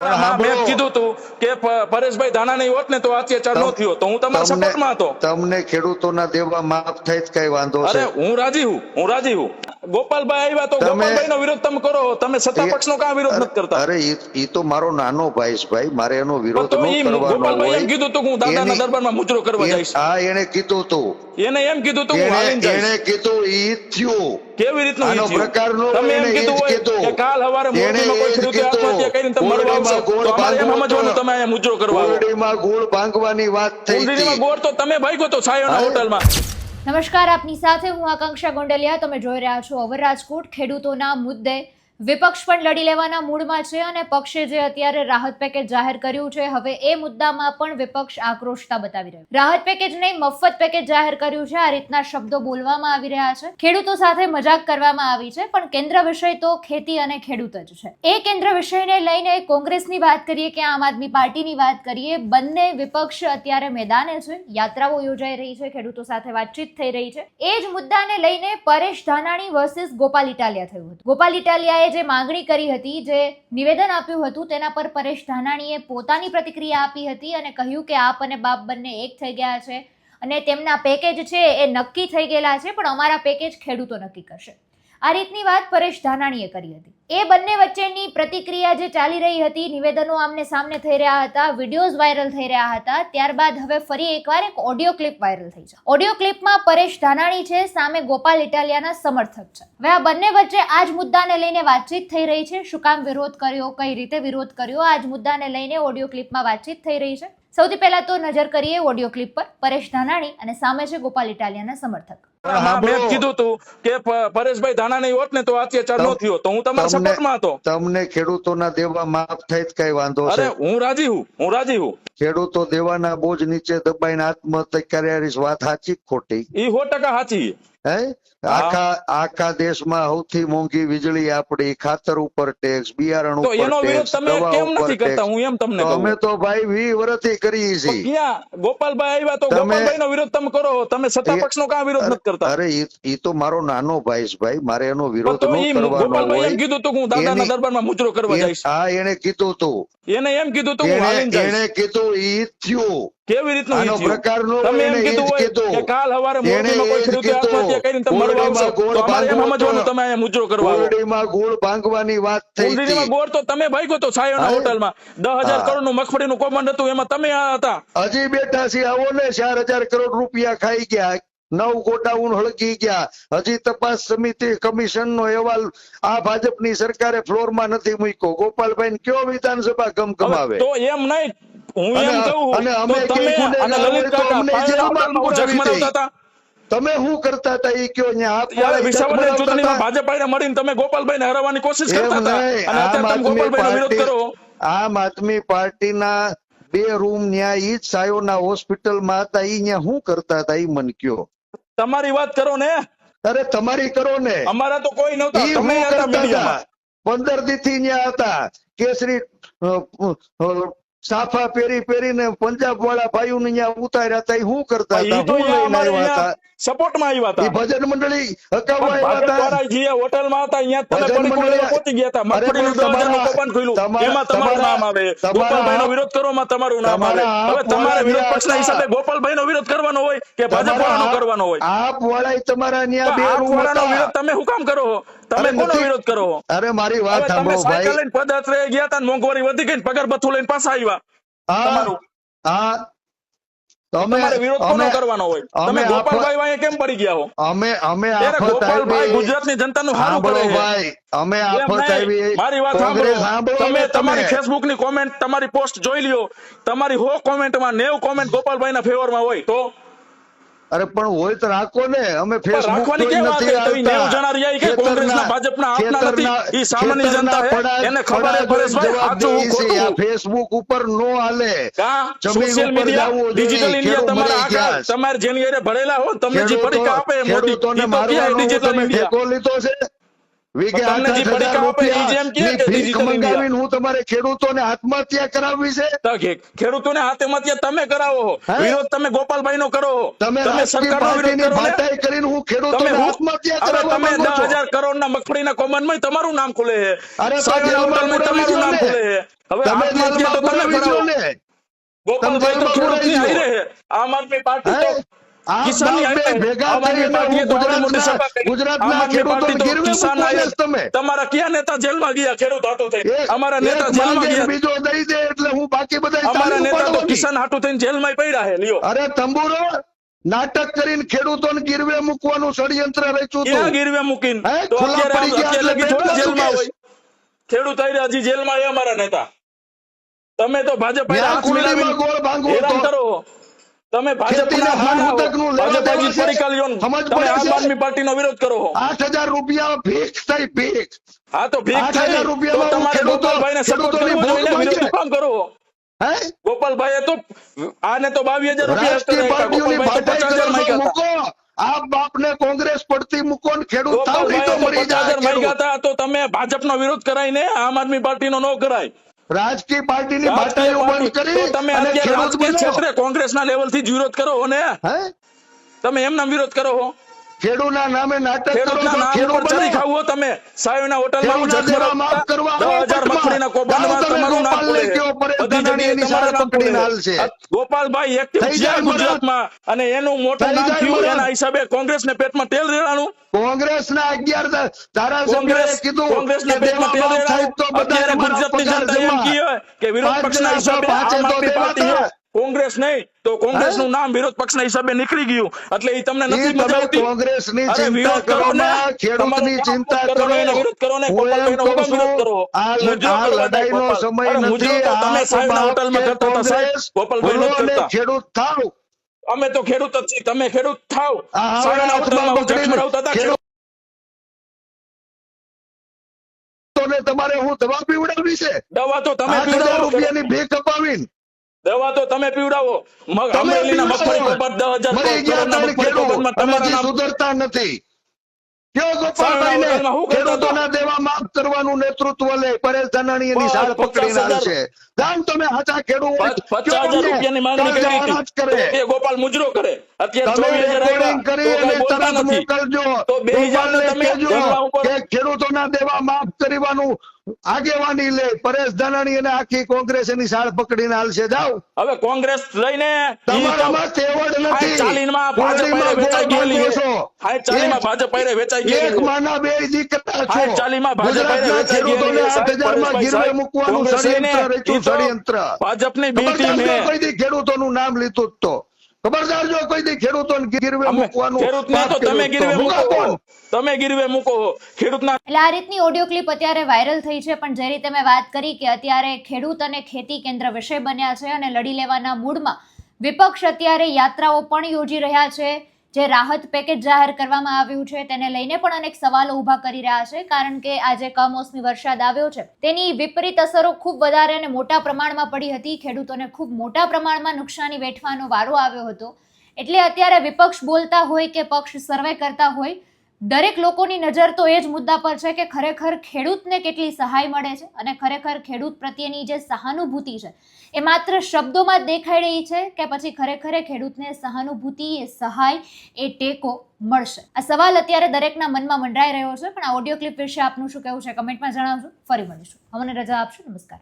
મેં કીધું તું કે પરેશભાઈ ધાણા નહીં હોત ને તો અત્યાચાર નો થયો તો હું તમારા સપોર્ટમાં હતો. તમને ખેડૂતોના દેવા માફ થાય કઈ વાંધો અરે હું રાજી હું હું રાજી હું. ગોપાલભાઈ આવ્યા તો ગોપાલભાઈ નો વિરોધ તમે કરો તમે સત્તા પક્ષ નો કાં વિરોધ નથી કરતા? અરે તો મારો નાનો ભાઈ છે ભાઈ મારે એનો વિરોધ ન કરવાનો હોય. એમ કીધું તું કે હું દાદાના એની- દરબારમાં મુજરો કરવા જઈશ. હા એને કીધું તું. એને એમ કીધું તું હું એને કીધું ઈ થયું. કેવી રીતનું? પ્રકારનો તમે એમ કીધું હોય કે કાલ હવારે મોરબીમાં કોઈ ખેડૂતે આત્મહત્યા કરીને તમે મળવા આવશો તો અમારે એમ સમજવાનું તમે અહીંયા મુજરો કરવા ગોળ ભાંગવાની વાત થઈ કુંડળીમાં ગોળ તો તમે ભાગ્યો તો સાયોના હોટલમાં. નમસ્કાર આપની સાથે હું આકાંક્ષા ગોંડલિયા. તમે જોઈ રહ્યા છો અવર રાજકોટ ખેડૂતોના મુદ્દે વિપક્ષ પણ લડી લેવાના મૂડમાં છે અને પક્ષે જે અત્યારે રાહત પેકેજ જાહેર કર્યું છે, હવે એ મુદ્દામાં પણ વિપક્ષ આક્રોશતા બતાવી રહ્યું રાહત પેકેજ નહીં, મફત પેકેજ જાહેર કર્યું છે. આ રીતના શબ્દો બોલવામાં આવી રહ્યા છે. ખેડૂતો સાથે મજાક કરવામાં આવી છે, પણ કેન્દ્ર વિષય તો ખેતી અને ખેડૂત જ છે. એ કેન્દ્ર વિષયને લઈને કોંગ્રેસની વાત કરીએ કે આમ આદમી પાર્ટીની વાત કરીએ, બંને વિપક્ષ અત્યારે મેદાને છે. યાત્રાઓ યોજાઈ રહી છે, ખેડૂતો સાથે વાતચીત થઈ રહી છે. એ જ મુદ્દાને લઈને પરેશ ધાનાણી વર્સિસ ગોપાલ ઇટાલિયા થયું હતું. ગોપાલ ઇટાલિયાએ જે માંગણી કરી હતી, જે નિવેદન આપ્યું હતું, તેના પર પરેશ ધાનાણીએ પોતાની પ્રતિક્રિયા આપી હતી અને કહ્યું કે આપ અને બાપ બંને એક થઈ ગયા છે અને તેમના પેકેજ છે એ નક્કી થઈ ગયેલા છે, પણ અમારા પેકેજ ખેડૂતો નક્કી કરશે. આ રીતની વાત પરેશ ધાનાણીએ કરી હતી. એ બંને વચ્ચેની પ્રતિક્રિયા જે ચાલી રહી હતી, નિવેદનો આમને સામને થઈ રહ્યા હતા, વિડીયોઝ વાયરલ થઈ રહ્યા હતા, ત્યારબાદ હવે ફરી એકવાર એક ઓડિયો ક્લિપ વાયરલ થઈ છે. ઓડિયો ક્લિપમાં પરેશ ધાનાણી છે, સામે ગોપાલ ઇટાલિયાના સમર્થક છે. હવે આ બંને વચ્ચે આ જ મુદ્દાને લઈને વાતચીત થઈ રહી છે. શું કામ વિરોધ કર્યો, કઈ રીતે વિરોધ કર્યો આ જ મુદ્દાને લઈને ઓડિયો ક્લિપમાં વાતચીત થઈ રહી છે. સૌથી પહેલા તો નજર કરીએ ઓડિયો ક્લિપ પર. પરેશ ધાનાણી અને સામે છે ગોપાલ ઇટાલિયાના સમર્થક. મેં. કીધું તું કે પરેશભાઈ ધાણા નહીં હોત ને તો અત્યાચાર નો થયો તો હું તમારા સપોર્ટમાં હતો. તમને ખેડૂતોના દેવા માફ થાય જ કઈ વાંધો અરે છે હું રાજી હું હું રાજી હું. ખેડૂતો દેવાના બોજ નીચે દબાઈને આત્મહત્યા કર્યા વાત સાચી ખોટી? એ સો ટકા સાચી. હે? આખા આખા દેશમાં સૌથી મોંઘી વીજળી આપડી ખાતર ઉપર ટેક્સ બિયારણ ઉપર એનો વિરોધ તમે કેમ નથી કરતા? હું એમ તમને અમે તો ભાઈ વી વર્ષથી કરીએ છીએ. ક્યાં? ગોપાલભાઈ આવ્યા તો ગોપાલભાઈ નો વિરોધ તમે કરો. તમે સત્તા પક્ષ નો કાં વિરોધ નથી કરતા? અરે ઈ તો મારો નાનો ભાઈ છે ભાઈ. મારે એનો વિરોધ ન કરવાનો ગોપાલભાઈ એમ કીધું તું હું દાદાના દરબારમાં મુજરો કરવા એ- જઈશ. હા એને કીધું તું. એને એમ કીધું તું હું એને કીધું ઈ થયું. કેવી રીતનું પ્રકારનો તમે એમ કીધું હોય કે કાલ હવારે મોરબીમાં કોઈ ખેડૂતે આત્મહત્યા કરીને તમે મરવા આવશો તો અમારે એમ સમજવાનું તમે અહીંયા મુજરો કરવા આવો. ગોળ ભાંગવાની વાત થઈ કુંડળીમાં ગોળ તો તમે ભાગ્યો તો છાયોના હોટલમાં. દસ હજાર હા. કરોડનું મગફળીનું કોમન હતું એમાં તમે આ હતા. હજી બેઠા છે આવો ને ચાર હજાર કરોડ રૂપિયા ખાઈ ગયા. નવ ગોડાઉન હળગી ગયા. હજી તપાસ સમિતિ કમિશન નો અહેવાલ આ ભાજપની સરકારે ફ્લોરમાં નથી મૂક્યો. ગોપાલભાઈ કયો વિધાનસભા ગમગમાવે? તો એમ નહીં હું એમ કહું અને અમે તમે અને લલિત કાકા જખ હતા તમે શું કરતા હતા? એ કયો વાળા વિસાવદર ચૂંટણીમાં મરાવતા મળીને તમે ગોપાલભાઈને હરાવવાની કોશિશ કરતા હતા. અને અત્યારે તમે ગોપાલભાઈનો વિરોધ કરો. આમ આદમી પાર્ટીના બે રૂમ ન્યા ઈ જ સાયોના હોસ્પિટલમાં હતા ઈ ન્યા શું કરતા હતા? ઈ મન કયો. તમારી વાત કરો ને. અરે તમારી કરો ને. અમારા તો કોઈ નહોતા. તમે હતા મીડિયામાં. પંદરથી ન્યા હતા. કેસરી સાફા પહેરી પહેરીને પંજાબ વાળા ભાઈઓ ને અહીંયા ઉતાર્યા હતા. એ શું કરતા હતા? હું લઈને આવ્યા હતા? સપોર્ટમાં આવ્યા હતા. ભજન મંડળી હકાવવા આવ્યા હતા. હોટલમાં હતા અહીંયા ભજન મંડળી- પહોંચી ગયા હતા. મગફળીનું પણ તમારા- કૌભાંડ ખુલ્યું એમાં તમારું તમારા- નામ આવે. તમારા ગોપાલભાઈનો વિરોધ કરવામાં તમારું નામ આવે. હવે તમારે વિરોધ પક્ષના હિસાબે ગોપાલભાઈનો વિરોધ કરવાનો હોય કે ભાજપ તમારા વાળાનો કરવાનો હોય? આપ વાળા તમારા ન્યા બે રૂમ વિરોધ તમે હું કામ કરો? તમે કોનો વિરોધ કરો? અરે મારી વાત તમે સાંભળો ભાઈ. લઈને પદયાત્રાએ ગયા હતા મોંઘવારી વધી ગઈ પગાર ભથ્થું લઈને પાછા આવ્યા. હા તમારું. હા. તમે વિરોધ કોનો કરવાનો હોય? તમે ગોપાલભાઈ વાય કેમ પડી ગયા હો? અમે અમે આફત ગોપાલભાઈ આવી ગુજરાતની જનતાનું હારું કરે ભાઈ. અમે આફત આવી મારી વાત સાંભળો. તમે તમારી ફેસબુકની કોમેન્ટ તમારી પોસ્ટ જોઈ લ્યો. તમારી હો કોમેન્ટમાં નેવ કોમેન્ટ ગોપાલભાઈ ના ફેવરમાં હોય તો? અરે પણ હોય તો રાખો ને. અમે ફેસબુક નથી કોંગ્રેસના, ભાજપના આપના નથી. ઈ સામાન્ય જનતા હે. એને ખબર હે પરેશભાઈ, સાચું ખોટું. ફેસબુક ઉપર નો હાલે. સોશિયલ મીડિયા ડિજિટલ ઇન્ડિયા તમારા મરી તમારે જેની હારે ભરેલા હો તમને જે પરીક્ષા આપે મોદી. ઈ તો ડિજિટલ ઇન્ડિયા લીધો છે? હું તમારે ખેડૂતોને આત્મહત્યા કરાવવી છે? ખેડૂતોને આત્મહત્યા તમે કરાવો વિરોધ તમે ગોપાલભાઈ નો કરો તમે કરો ને? ભાટાઈ કરીને હું ખેડૂતોને આત્મહત્યા કરાવવા તમે દસ હજાર કરોડ ના મગફળીના કોમનમાં તમારું નામ ખુલે છે. અરે તમારું નામ ખુલે હવે આત્મહત્યા તો તમે કરાવો. ગોપાલભાઈ તો. આમ આદમી પાર્ટી તમારા કયા નેતા જેલમાં ગયા ખેડૂત હાટું થઈ અમારા નેતા જેલમાં ગયા. બીજો દઈ દે એટલે હું બાકી બધા અમારા નેતા તો કિસાન હાટું થઈને જેલમાં પડ્યા હે લ્યો. અરે તંબુરો નાટક કરીને ખેડૂતોને ગીરવે મૂકવાનું ષડયંત્ર રચ્યું હતું ગીરવે મૂકીને? જેલમાં હોય. ખેડૂત આયરા હજી જેલમાં એ અમારા નેતા. તમે તો ભાજપ ગોળ ભાંગો કરો તમે ભાજપના ને. પાર્ટીનો વિરોધ કરો છો. આઠ હજાર રૂપિયા ભીખ થઈ ભીખ હા તો ભીખ થઈ. તમારે ગોપાલભાઈને સપોર્ટ કરવો ને, વિરોધ કામ કરો ગોપાલભાઈ તો આને તો બાવીસ હજાર રૂપિયા આ બાપને કોંગ્રેસ પડતી મૂકો ને ખેડૂત તો તમે ભાજપ મરી વિરોધ જાય ને માંગ્યા તો તમે ભાજપનો વિરોધ કરાઈને આમ આદમી પાર્ટીનો ન કરાય. રાજકીય પાર્ટીની બાટાઈઓ બંધ કરી તમે અત્યારે. ક્ષેત્રે કોંગ્રેસના લેવલથી જ વિરોધ કરો ને. હે? તમે એમના વિરોધ કરો છો ખેડૂતના નામે નાટક કરો બનો. ખાવું તમે. સાયોના હોટલમાં હું માફ કરવા તમારું નામ બધી જગ્યાએ એની પકડીને. ગોપાલભાઈ એક્ટિવ છે ગુજરાતમાં અને એનું મોટું નામ થયું. એના હિસાબે કોંગ્રેસને પેટમાં તેલ રેડાણું કોંગ્રેસના અગિયાર ધ- ધારાસભ્યોએ કોંગ્રેસ કીધું કોંગ્રેસના પેટમાં તેલ રેડાણું તો બધા ગુજરાતની જનતા એમ કહે કે વિરોધ પક્ષના હિસાબે આમ તો પાર્ટી છે. કોંગ્રેસ નહીં તો કોંગ્રેસનું નામ વિરોધ પક્ષના હિસાબે નીકળી ગયું. એટલે એ તમને નથી મજા કોંગ્રેસની ચિંતા કરો ને. ખેડૂતની ચિંતા કરો ને વિરોધ કરો ને વિરોધ કરો. આ ગોપાલ. સમય નથી તમે સાહેબ ના હોટલમાં કરતા હતા સાહેબ. કોંગ્રેસ ગોપાલભાઈ નો કરતા ખેડૂત થાવ. અમે તો ખેડૂત જ છીએ તમે ખેડૂત થાવ. આ ના હોટલમાં હોટલમાં હું હતા તમારે હું દવા પીવડાવી છે? દવા તો તમે રૂપિયાની ભીખ અપાવીને દવા તો તમે પીવડાવો. અમરેલીના મગફળી. કોપર દસ હજાર તમારા સુધરતા નથી. કયો ગોપાલભાઈ ને ખેડૂતોના દેવા માફ કરવાનું નેતૃત્વ લે. પરેશ ધાનાણી એની સાળ પકડીને હજાર. હાલશે. તમે હાચા ખેડૂત. પચાસ હજાર રૂપિયાની માંગણી કરી. ગોપાલ મુજરો કરે. અત્યારે મોકલજો. તો બે હજાર તમે કે ખેડૂતોના દેવા માફ કરવાનું આગેવાની લે. પરેશ ધાનાણી અને આખી કોંગ્રેસ એની સાળ પકડીને હાલશે. જાઓ. હવે કોંગ્રેસ લઈને તમારામાં તેવડ નથી. ચાલીમાં ભાજપ વેચાઈ ગયેલી છે. હાય ચાલીમાં ભાજપ વેચાઈ ગયેલી એક માના બે દીકરા છો. ચાલીમાં ભાજપ ખેડૂતોને નામ લીધું તો. ખબરદાર જો કોઈ દી ખેડૂતો ગીરવે મૂકવાનું ખેડૂતને તો તમે ગીરવે મૂકો મૂકો તમે ગીરવે મૂકો. ખેડૂતના એટલે આ રીતની ઓડિયો ક્લિપ અત્યારે વાયરલ થઈ છે પણ જે રીતે મેં વાત કરી કે અત્યારે ખેડૂત અને ખેતી કેન્દ્ર વિષય બન્યા છે અને લડી લેવાના મૂડમાં વિપક્ષ અત્યારે યાત્રાઓ પણ યોજી રહ્યા છે. જે રાહત પેકેજ જાહેર કરવામાં આવ્યું છે તેને લઈને પણ અનેક સવાલો ઊભા કરી રહ્યા છે, કારણ કે આજે કમોસમી વરસાદ આવ્યો છે, તેની વિપરીત અસરો ખૂબ વધારે અને મોટા પ્રમાણમાં પડી હતી. ખેડૂતોને ખૂબ મોટા પ્રમાણમાં નુકસાની વેઠવાનો વારો આવ્યો હતો. એટલે અત્યારે વિપક્ષ બોલતા હોય કે પક્ષ સર્વે કરતા હોય દરેક લોકોની નજર તો એ જ મુદ્દા પર છે કે ખરેખર ખેડૂતને કેટલી સહાય મળે છે અને ખરેખર ખેડૂત પ્રત્યેની જે સહાનુભૂતિ છે, એ માત્ર શબ્દોમાં દેખાઈ રહી છે કે પછી ખરેખર ખેડૂતને સહાનુભૂતિ એ સહાય એ ટેકો મળશે? આ સવાલ અત્યારે દરેકના મનમાં મંડરાઈ રહ્યો છે, પણ આ ઓડિયો ક્લિપ વિશે આપનું શું કહેવું છે? કમેન્ટમાં જણાવજો. ફરી મળીશું. અમને રજા આપશો. નમસ્કાર.